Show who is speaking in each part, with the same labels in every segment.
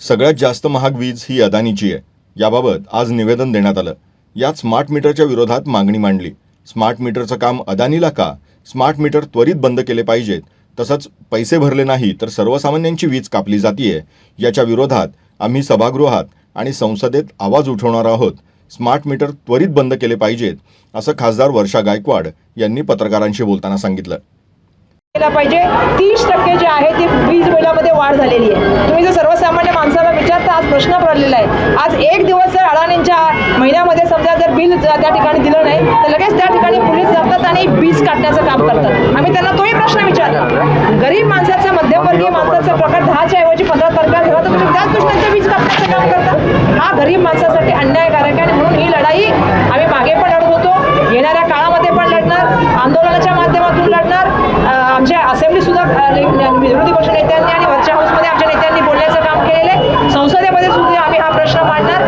Speaker 1: सगळ्यात जास्त महाग वीज ही अदानीची आहे. याबाबत आज निवेदन देण्यात आलं. यात स्मार्ट मीटरच्या विरोधात मागणी मांडली. स्मार्ट मीटरचं काम अदानीला का? स्मार्ट मीटर त्वरित बंद केले पाहिजेत. तसंच पैसे भरले नाही तर सर्वसामान्यांची वीज कापली जातीये. याच्या विरोधात आम्ही सभागृहात आणि संसदेत आवाज उठवणार आहोत. स्मार्ट मीटर त्वरित बंद केले पाहिजेत असं खासदार वर्षा गायकवाड यांनी पत्रकारांशी बोलताना सांगितलं.
Speaker 2: केला पाहिजे. तीस टक्के जे आहे ती वीज बिलामध्ये वाढ झालेली आहे. तुम्ही जर सर्व प्रश्न पडलेला आहे. आज एक दिवस जर अडाणींच्या महिन्यामध्ये समजा जर बिल त्या ठिकाणी दिलं नाही तर लगेच त्या ठिकाणी पोलीस जातात आणि वीज काढण्याचं काम करतात. आम्ही त्यांना तोही प्रश्न विचारला. गरीब माणसाचा मध्यमवर्गीय माणसाचा प्रकार दहाच्या ऐवजी पंधरा तारखेला झाला तर तुम्ही त्याच दृष्टीचं वीज काढण्याचं काम करता? हा गरीब माणसासाठी अन्यायकारक आहे आणि म्हणून ही लढाई आम्ही मागे पण लढत होतो येणाऱ्या काळामध्ये पण लढणार आंदोलनाच्या माध्यमातून लढणार अं, आमच्या असेंब्ली सुद्धा अं, ले- विरोधी पक्ष नेत्यांनी आणि वरच्या हाऊसमध्ये आमच्या नेत्यांनी बोलण्याचं काम केलेलं आहे संसदेमध्ये सुद्धा आम्ही हा प्रश्न मांडणार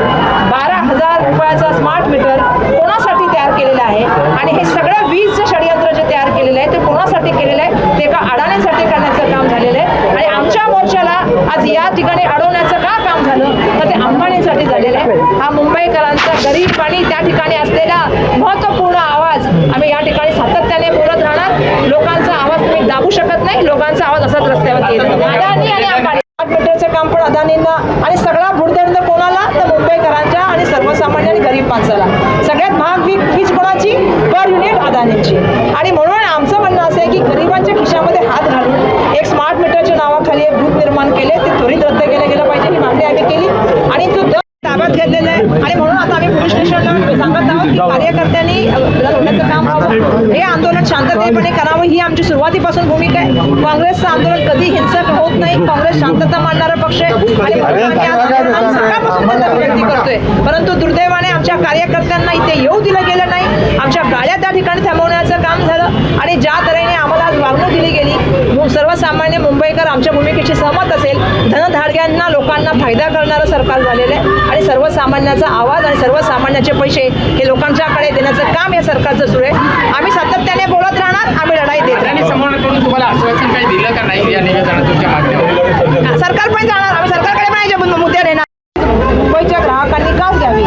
Speaker 2: बारा हजार रुपयाचा स्मार्ट मीटर कोणासाठी तयार केलेला आहे आणि हे सगळं वीजचं षडयंत्र जे तयार केलेलं आहे ते कोणासाठी केलेलं आहे ते एका अडाण्यांसाठी करण्याचं काम झालेलं आहे आणि आमच्या मोर्चाला आज या ठिकाणी अडवण्याचं का काम झालं? तर ते अंबानीसाठी झालेलं आहे. हा मुंबईकरांचा गरीब आणि त्या ठिकाणी असलेला महत्त्वपूर्ण आवाज. आम्ही या ठिकाणी सातत्याने बोलत राहणार. लोकांचा आवाज तुम्ही दाबू शकत नाही. लोकांचा आवाज असाच रस्त्यावर येईल. अदानी आणि अंबानी. स्मार्ट मीटरचं काम पण अदानींना आणि सगळा बुडदंड कोणाला? तर मुंबईकरांच्या आणि सर्वसामान्य आणि गरीब माणसाला. सगळ्यात महाग वीज वीज कोणाची पर युनिट अदानींची. आणि म्हणून आमचं म्हणणं असं आहे की गरिबांच्या खिशामध्ये हात घालून एक स्मार्ट मीटरच्या नावाखाली एक भूत निर्माण केले ते त्वरित रद्द केलं गेलं पाहिजे ही मागणी आम्ही केली आणि जो दर ताब्यात घेतलेला आहे आणि म्हणून आता आम्ही पोलीस स्टेशनला सांगत आहोत की कार्यकर्त्यांनी काम व्हावं. हे आंदोलन शांततेपणे करावं. ही आमची सुरुवातीपासून भूमिका आहे. काँग्रेसचं आंदोलन कधी हिंसक होत नाही. काँग्रेस शांतता मानणारा पक्ष आहे. आणि सकाळपासून व्यक्ती करतोय. परंतु दुर्दैवाने आमच्या कार्यकर्त्या इथे येऊ दिलं गेलं नाही आमच्या गाड्या त्या ठिकाणी थांबवण्याचं काम झालं आणि ज्या तऱ्हेने आम्हाला आज वागणूक दिली गेली मु- सर्वसामान्य मुंबईकर आमच्या भूमिकेशी सहमत असेल धनधाडग्यांना लोकांना फायदा करणारं सरकार झालेलं आहे. आणि सर्वसामान्याचा आवाज आणि सर्वसामान्याचे पैसे हे लोकांच्याकडे देण्याचं काम या सरकारचं सुरू आहे. आम्ही सातत्याने बोलत राहणार आम्ही लढाई देत
Speaker 3: आणि
Speaker 2: समोर
Speaker 3: समोरकडून तुम्हाला आश्वासन काही दिलं का नाही या निवेदनातून तुमच्या माध्यमातून
Speaker 2: सरकार पण जाणार आम्ही सरकारकडे पण याच्या मुद्दे- मुद्दे देणार मुंबईच्या ग्राहकांनी काच घ्यावी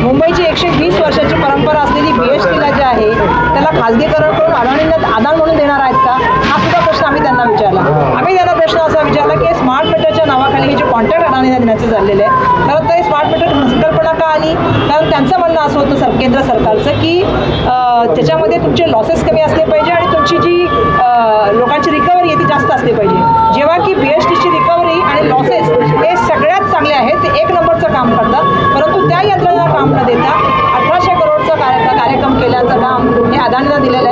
Speaker 2: मुंबईची एकशे वीस वर्षाची परंपरा असलेली बी एस टीला जे आहे त्याला खाजगीकरण करून अडाणींना आदान म्हणून देणार आहेत का हा सुद्धा प्रश्न आम्ही त्यांना विचारला आम्ही त्यांना प्रश्न असा विचारला की स्मार्ट मीटरच्या नावाखाली हे देण्याचं झालेलं आहे. तर ते स्मार्ट मीटर संकल्पना का आली कारण त्यांचं म्हणणं असं होतं सर केंद्र सरकारचं की त्याच्यामध्ये तुमचे लॉसेस कमी असले पाहिजे आणि तुमची जी लोकांची रिकव्हरी आहे ती जास्त असली पाहिजे. जेव्हा की बी एस टीची रिकव्हरी आणि लॉसेस हे सगळ्यात चांगले आहेत ते एक नंबरचं काम करतात. परंतु त्या यंत्रणा काम न देता अठराशे करोडचा कार्यक्रम केल्याचं काम हे अदानीला दिलेलं आहे.